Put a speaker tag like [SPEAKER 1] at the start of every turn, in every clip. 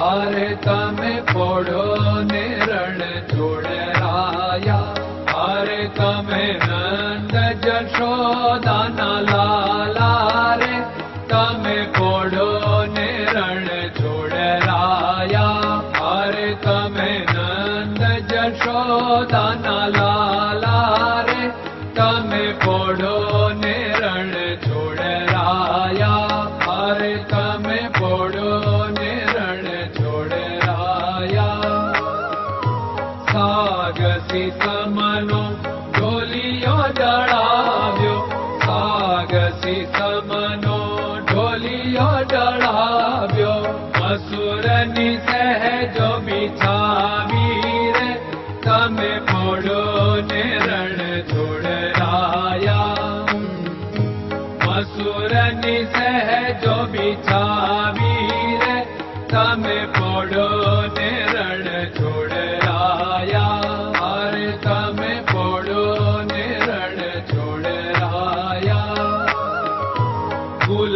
[SPEAKER 1] अरे तमें पोड़ो ने रण छोड़ाया हारे तमें नंद जशोदा न लाला रे। तमें पोड़ो ने रण छोड़ाया हारे तमें नंद जशोदा न लाला रे। तमें पोड़ो ने रण छोड़ाया हारे तमें पोड़ो સમનો ઢોલિયો ડળાવ્યો સાગસી સમનો ઢોલિયો ડળાવ્યો અસુરની સહેજો બિછાવી રે તમે પોડો ને રણ છોડરાયા મસુરની સહેજો બિછાવી રે તમે પોડો ને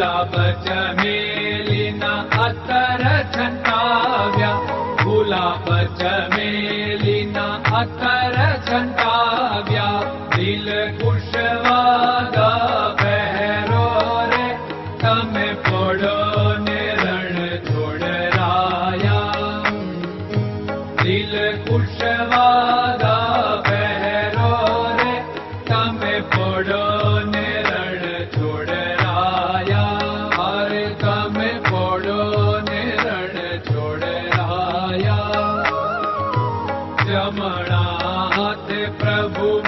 [SPEAKER 1] गुलाबमेलिना अकर झण् गुलाब जलिना अकर्यालुश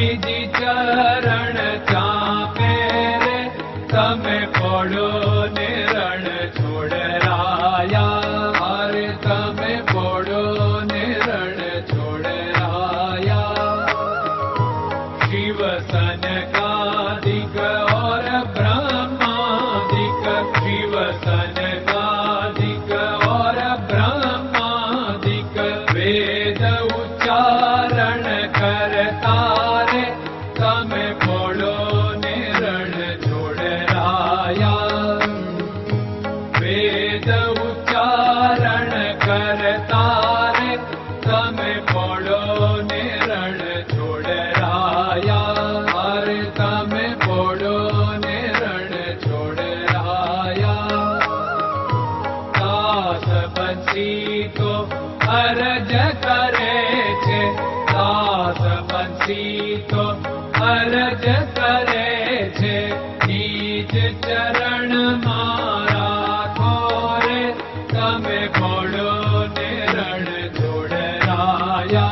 [SPEAKER 1] स्वामी जी चरण બંસી તો અરજ કરે છે દાસ બંસી તો અરજ કરે છે નીચ ચરણ મારા ખોરે તમે પોડો ને રણ છોડરાયા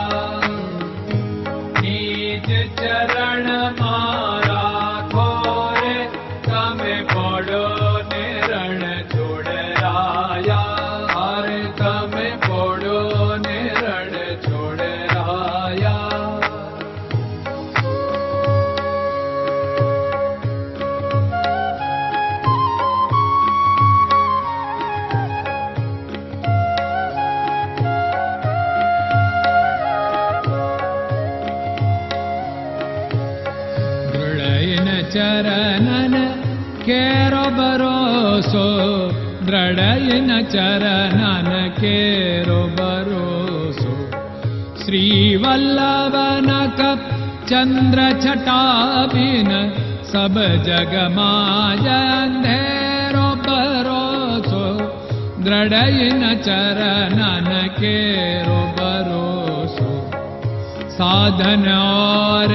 [SPEAKER 1] નીચ ચરણ મારા ખોરે તમે પોડો ನಿನ್ನ ಚರಣನ ಕೇರೋ चरन केरो भरोसो द्रडयन चरन केरो भरोसो श्रीवल्लभ चन्द्र छटाबिन सब जगमाजेरो भरोसो द्रडयन चरनो भरोसो साधन और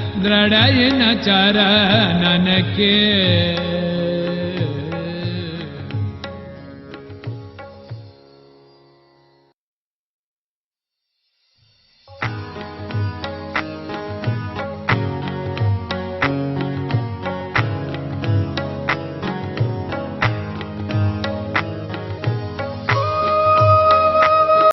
[SPEAKER 1] दृढयिन चरणन के